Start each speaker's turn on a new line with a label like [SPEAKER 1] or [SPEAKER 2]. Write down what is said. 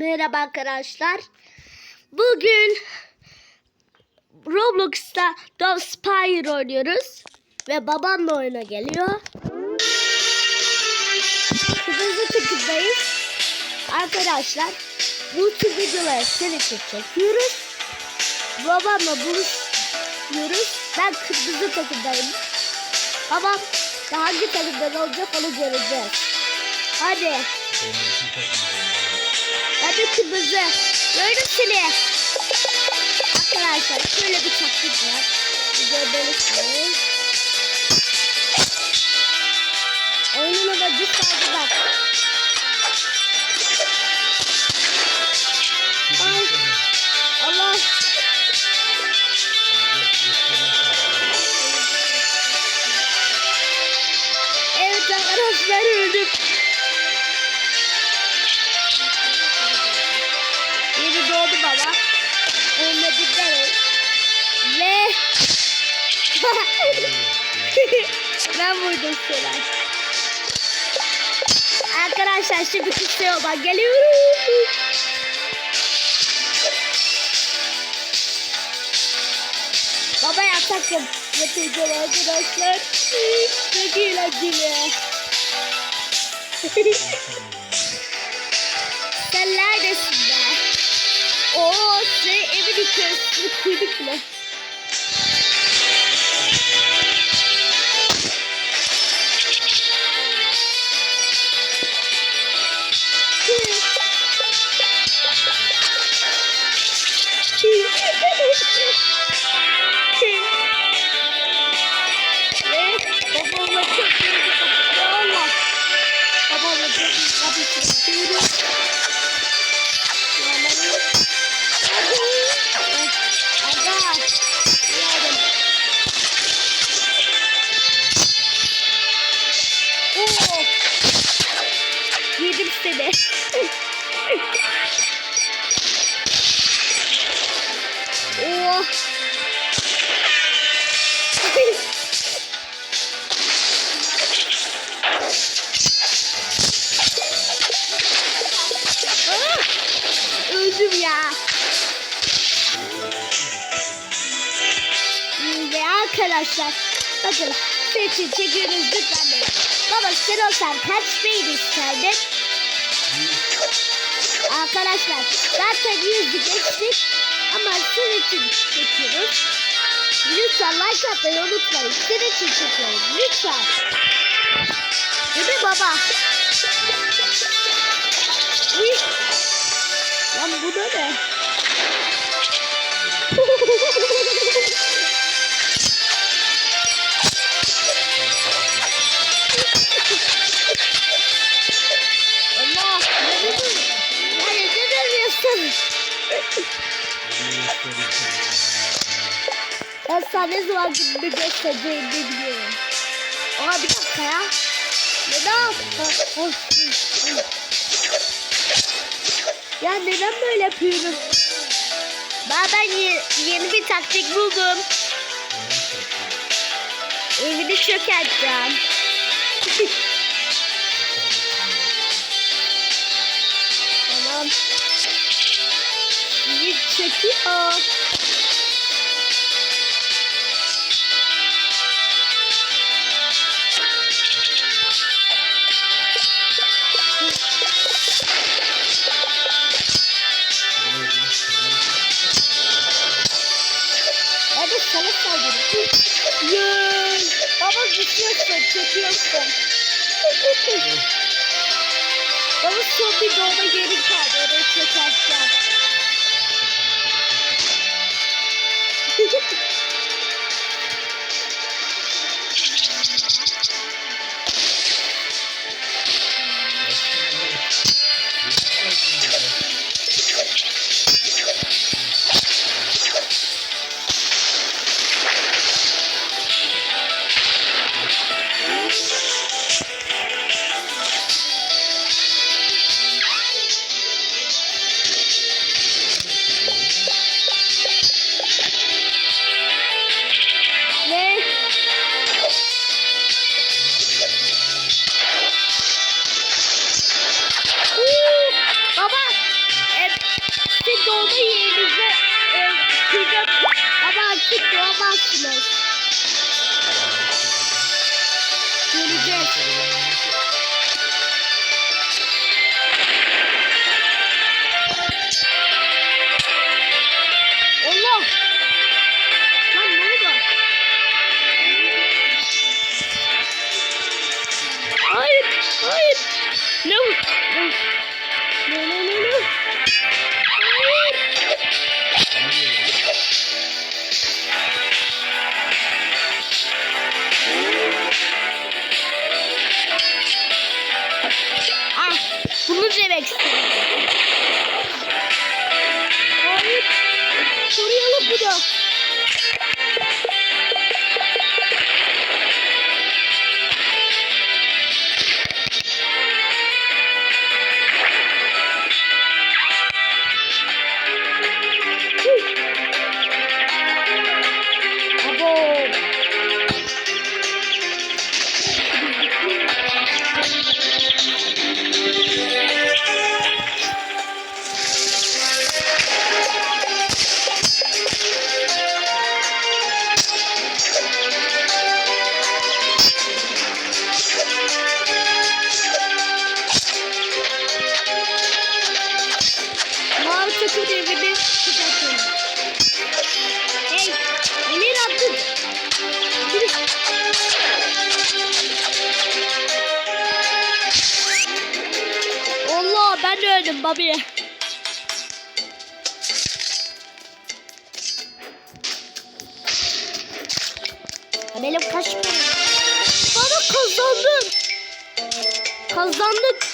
[SPEAKER 1] Merhaba arkadaşlar. Bugün Roblox'ta Dove Spire oynuyoruz. Ve babam da oyuna geliyor. Kırmızı tıkıdayız. Arkadaşlar bu tür videoları sizin için çekiyoruz. Babamla buluşuyoruz. Ben kırmızı takımdayım. Babam da hangi takımdan olacak onu göreceğiz. Hadi. Kırmızı. Seni. Arkadaşlar şöyle bir taktik var. Gördüğünüz Oyunun ben vurdum Selen. Arkadaşlar şimdi kısıyor bak geliyorum. Baba yatak yap yapacağım arkadaşlar. Çok eğlenceli. Sen neredesin be? Oo, size evin içerisini kırdık bile. Seni. Oh. Ah! Öldüm ya. Ve arkadaşlar bakın seçin çekiyoruz lütfen. Baba sen olsan kaç beyin isterdin? Arkadaşlar zaten yüzü geçtik ama sizin için çekiyoruz. Lütfen like atmayı unutmayın. Sizin için çekiyoruz. Lütfen. Değil baba? Uy. Lan bu ne? Ben sana ne zaman gününü göstereceğimi biliyorum. Aa bir dakika ya. Neden? Ya neden böyle yapıyorum? Ben, ben ye- yeni bir taktik buldum. Evini çökerteceğim. tamam. Bizi çekiyor. Yay! Baba düşüyorsun, çekiyorsun. Baba son bir doğma yerin kaldı, oraya çekersen. Bunu demek istedim. Hayır. Koruyalım bunu. Öldüm babi. Benim kaç? Bana kazandın. Kazandık.